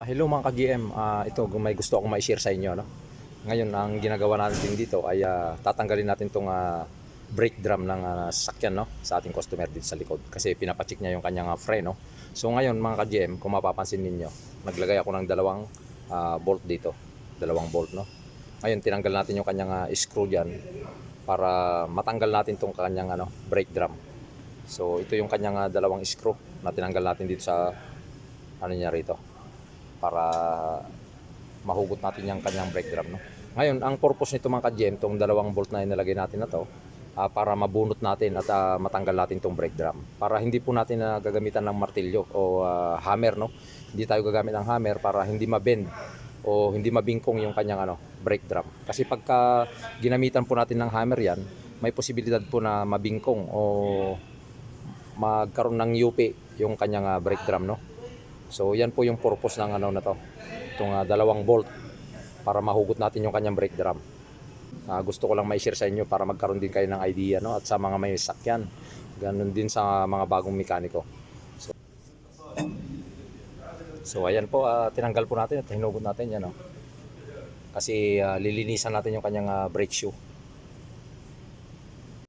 Hello mga ka-GM, Ah, ito may gusto akong ma-share sa inyo. No? Ngayon, ang ginagawa natin dito ay ah, tatanggalin natin itong brake drum ng ah, sasakyan no? sa ating customer dito sa likod. Kasi pinapacheck niya yung kanyang ah, freno. So ngayon mga ka-GM, kung mapapansin ninyo, naglagay ako ng dalawang ah, bolt dito. Dalawang bolt. No? Ngayon, tinanggal natin yung kanyang ah, screw dyan para matanggal natin itong kanyang ano, brake drum. So ito yung kanyang ah, dalawang screw na tinanggal natin dito sa ano niya rito para mahugot natin yung kanyang brake drum. No? Ngayon, ang purpose nito mga ka-GM, itong dalawang bolt na inilagay natin na to, ah, para mabunot natin at ah, matanggal natin itong brake drum. Para hindi po natin na gagamitan ng martilyo o ah, hammer. No? Hindi tayo gagamit ng hammer para hindi mabend o hindi mabingkong yung kanyang ano, brake drum. Kasi pagka ginamitan po natin ng hammer yan, may posibilidad po na mabingkong o magkaroon ng yupi yung kanyang ah, brake drum. No? So yan po yung purpose ng ano na to. Itong ah, dalawang bolt para mahugot natin yung kanyang brake drum. Ah, gusto ko lang may share sa inyo para magkaroon din kayo ng idea no at sa mga may sakyan. Ganun din sa mga bagong mekaniko. So, so ayan po ah, tinanggal po natin at hinugot natin yan no. Kasi ah, lilinisan natin yung kanyang ah, brake shoe